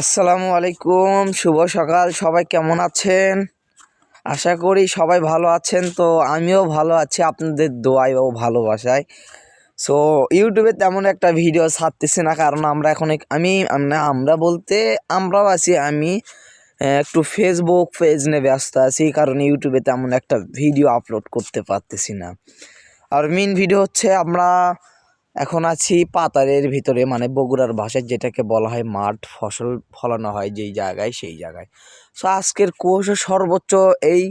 আসসালামু আলাইকুম, শুভ সকাল, সবাই কেমন আছেন? আশা করি সবাই ভালো আছেন, তো আমিও ভালো আছি, আপনাদের দোয়ায় ও ভালোবাসায়। সো ইউটিউবে তেমন একটা ভিডিও ছাড়তেছি না, কারণ আমরা এখন আমি আমরা বলতে আমরাও আছি, আমি একটু ফেসবুক পেজ নিয়ে ব্যস্ত আছি, কারণ ইউটিউবে তেমন একটা ভিডিও আপলোড করতে পারতেছি না। আর মেন ভিডিও হচ্ছে আমরা এখন আছি পাতারের ভিতরে মানে বগুড়ার ভাষায় যেটাকে বলা হয় মাঠ, ফসল ফলানো হয় যেই জায়গায় সেই জায়গায়। সো আজকের কুয়াশা সর্বোচ্চ এই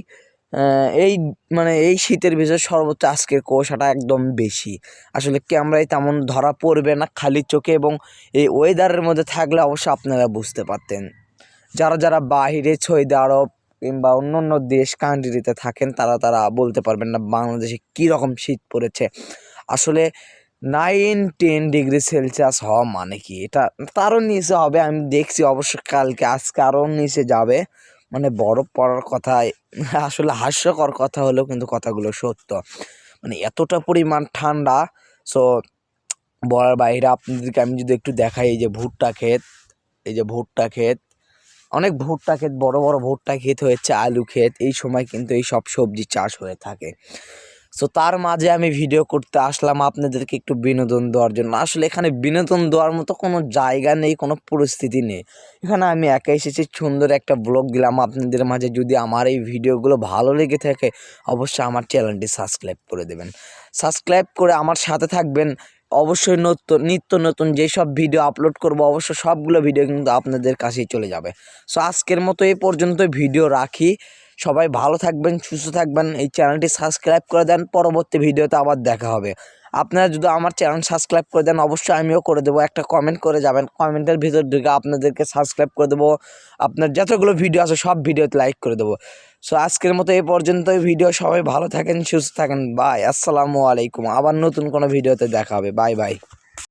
এই মানে এই শীতের ভিতরে সর্বোচ্চ আজকের কুয়াশাটা একদম বেশি। আসলে ক্যামেরায় তেমন ধরা পড়বে না, খালি চোখে এবং এই ওয়েদারের মধ্যে থাকলে অবশ্যই আপনারা বুঝতে পারতেন। যারা যারা বাহিরে সৌদি আরব কিংবা অন্য অন্য দেশ কান্ট্রিতে থাকেন, তারা তারা বলতে পারবেন না বাংলাদেশে কী রকম শীত পড়েছে। আসলে নাইন, টেন ডিগ্রি সেলসিয়াস হওয়া মানে কি? এটা তারও নিচে হবে, আমি দেখছি অবশ্য কালকে, আজকে আরও নিচে যাবে। মানে বরফ পড়ার কথা, আসলে হাস্যকর কথা হলেও কিন্তু কথাগুলো সত্য। মানে এতটা পরিমাণ ঠান্ডা সো বলার বাইরে আপনাদেরকে আমি যদি একটু দেখাই, এই যে ভুট্টা ক্ষেত, এই যে ভুট্টা ক্ষেত, অনেক ভুট্টা ক্ষেত, বড় বড় ভুট্টা ক্ষেত হয়েছে, আলু ক্ষেত, এই সময় কিন্তু এই সব সবজি চাষ হয়ে থাকে। সো তার মাঝে আমি ভিডিও করতে আসলাম, আপনাদেরকে একটু বিনোদন দেওয়ার জন্য। আসলে এখানে বিনোদন দেওয়ার মতো কোনো জায়গা নেই, কোনো পরিস্থিতি নেই। এখানে আমি একা এসেছি, সুন্দর একটা ব্লগ দিলাম। আপনাদের মাঝে যদি আমার এই ভিডিওগুলো ভালো লেগে থাকে, অবশ্যই আমার চ্যানেলটি সাবস্ক্রাইব করে দেবেন। সাবস্ক্রাইব করে আমার সাথে থাকবেন। অবশ্যই নতুন নিত্য নতুন যেসব ভিডিও আপলোড করব অবশ্য সবগুলো ভিডিও কিন্তু আপনাদের কাছেই চলে যাবে। সো আজকের মতো এই পর্যন্ত ভিডিও রাখি। সবাই ভালো থাকবেন, সুস্থ থাকবেন। এই চ্যানেলটি সাবস্ক্রাইব করে দেন। পরবর্তী ভিডিওতে আবার দেখা হবে। আপনারা যদি আমার চ্যানেল সাবস্ক্রাইব করে দেন, অবশ্যই আমিও করে দেবো। একটা কমেন্ট করে যাবেন। কমেন্টের ভিতর ঢুকে আপনাদেরকে সাবস্ক্রাইব করে দেবো। আপনার যতগুলো ভিডিও আছে, সব ভিডিওতে লাইক করে দেবো। সো আজকের মতো এই পর্যন্তই। ভিডিও সবাই ভালো থাকেন, সুস্থ থাকেন। বাই আসসালামু আলাইকুম। আবার নতুন কোনো ভিডিওতে দেখা হবে। Bye bye